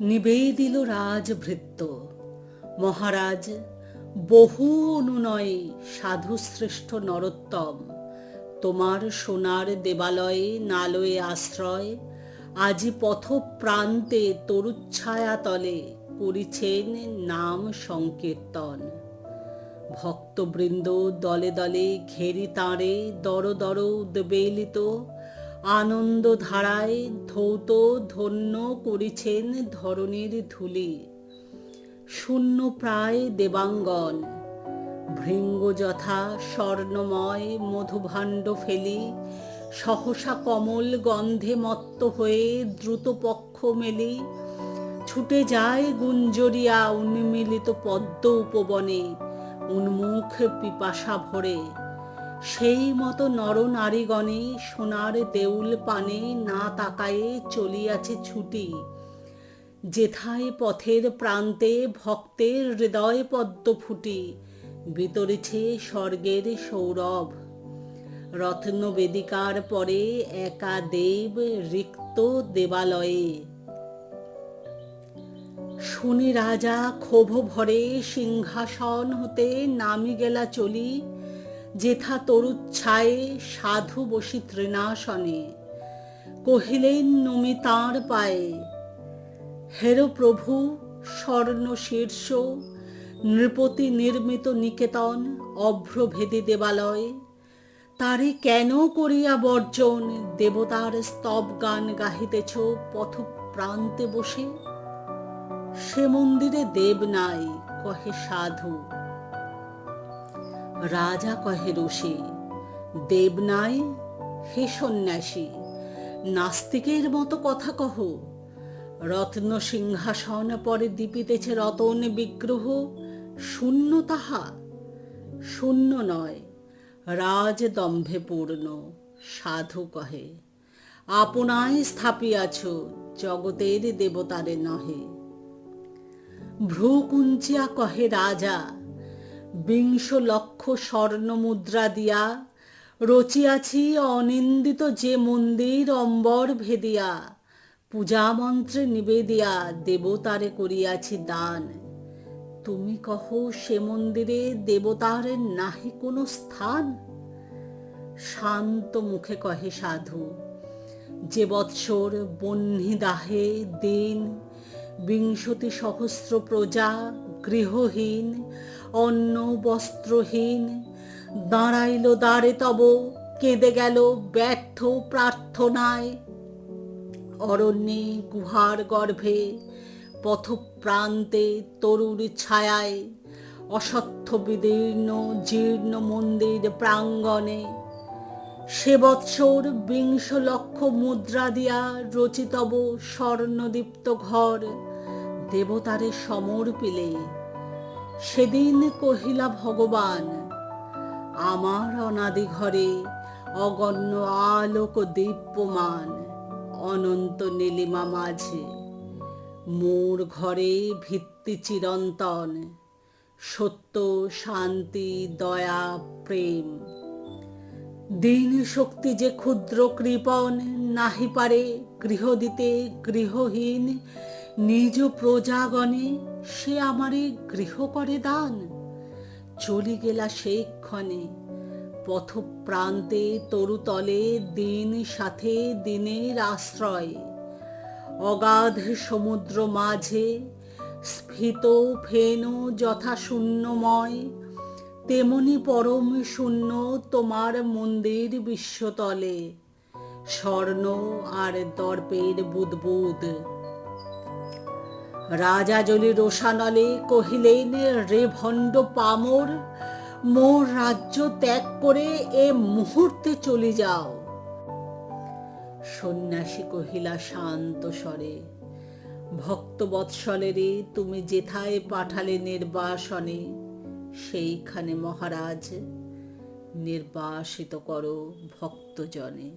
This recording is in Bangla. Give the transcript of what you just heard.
নিবেদিল রাজভৃত্য। মহারাজ, বহু অনুনয়ে সাধুশ্রেষ্ঠ নরোত্তম। তোমার সোনার দেবালয়ে নালয়ে আশ্রয়, আজি পথ প্রান্তে তরুচ্ছায়া তলে করিছেন নাম সংকীর্তন। ভক্তবৃন্দ দলে দলে ঘেরি তাঁরে দর দর উদ্বেলিত। আনন্দ ধারায় ধৌত ধন্য করিছেন ধরনের ধুলি। শূন্য প্রায় দেবাঙ্গন ভৃঙ্গ যথা স্বর্ণময় মধুভাণ্ড ফেলি, সহসা কমল গন্ধে মত্ত হয়ে দ্রুত পক্ষ মেলি, ছুটে যায় গুঞ্জরিয়া উন্মিলিত পদ্ম উপবনে, উন্মুখ পিপাসা ভরে। সেই মতো নরনারীগণে সোনার দেউল পানে না তাকায়ে চলিয়াছে ছুটি। যেথায় পথের প্রান্তে ভক্তের হৃদয় পদ্ম ফুটি বিতরেছে স্বর্গের সৌরভ। রত্ন বেদিকার পরে একা দেব রিক্ত দেবালয়ে। শুনি রাজা ক্ষোভ ভরে সিংহাসন হতে নামি গেলা চলি যেথা তরুচ্ছায়ে সাধু বসি তৃণাসনে, কহিলেন, নমি তাঁর পায়ে। হেরো প্রভু, স্বর্ণ শীর্ষ, নৃপতি নির্মিত নিকেতন, অভ্রভেদী দেবালয়। তারে কেন করিয়া বর্জন, দেবতার স্তব গান গাহিতেছ পথ প্রান্তে বসে? সে মন্দিরে দেব নাই, কহে সাধু। রাজা কহে ঋষি দেব নাই হে সন্ন্যাসী, নাস্তিকের মতো কথা কহ। রত্ন সিংহাসন পরে দীপিতেছে রতন বিগ্রহ, শূন্য তাহা, শূন্য নয় রাজ দম্ভে পূর্ণ, সাধু কহে। আপনায় স্থাপিয়াছ, জগতের দেবতারে নহে। ভ্রু কুঞ্চিয়া কহে রাজা বিংশ লক্ষ স্বর্ণ মুদ্রা দিয়া রচিয়াছি অনিন্দিত যে মন্দির অম্বর ভেদিয়া। পূজা মন্ত্রে নিবেদিয়া দেবতারে করিয়াছি দান। তুমি কহ সে মন্দিরে দেবতার নাহি কোনো স্থান? শান্ত মুখে কহে সাধু, যে বৎসর বহ্নি দাহে দিন বিংশতি সহস্র প্রজা গৃহহীন, অন্ন বস্ত্রহীন। দাঁড়াইল দ্বারে তব, কেঁদে গেল ব্যর্থ প্রার্থনায়। অরণ্যে গুহার গর্ভে, পথপ্রান্তে তরুর ছায়ায়, অসত্য বিদীর্ণ, জীর্ণ মন্দির প্রাঙ্গণে। সে বৎসর বিংশ লক্ষ মুদ্রা দিয়া রচিতব স্বর্ণদীপ্ত ঘর। দেবতারে সমর্পিলে সেদিন কহিলা ভগবান, আমার অনাদি ঘরে অগণ্য আলোক দীপ্যমান অনন্ত নীলিমা মাঝে। মোর ঘরে ভিত্তি চিরন্তন, সত্য, শান্তি, দয়া, প্রেম। দিন শক্তি যে ক্ষুদ্র কৃপণ নাহি পারে, গৃহ দিতে গৃহহীন নিজ প্রজাগণে সে আমারে গৃহ করে দান। চলি গেলা সেই ক্ষণে পথ প্রান্তে তরুতলে দিন সাথে দিনের আশ্রয়। অগাধ সমুদ্র মাঝে স্ফীত ফেন যথা শূন্যময় তেমনি পরম শূন্য তোমার মন্দির বিশ্বতলে। স্বর্ণ আর দর্পের বুদবুদ রাজা জলি রোষানলে কহিলেন, রে ভণ্ড পামর, মোর রাজ্য ত্যাগ করে এ মুহূর্তে চলে যাও। সন্ন্যাসী কহিলা, শান্ত স্বরে, ভক্ত বৎসলেরে তুমি যেথায় পাঠালে নির্বাসনে, সেইখানে মহারাজ নির্বাসিত করো ভক্তজনে।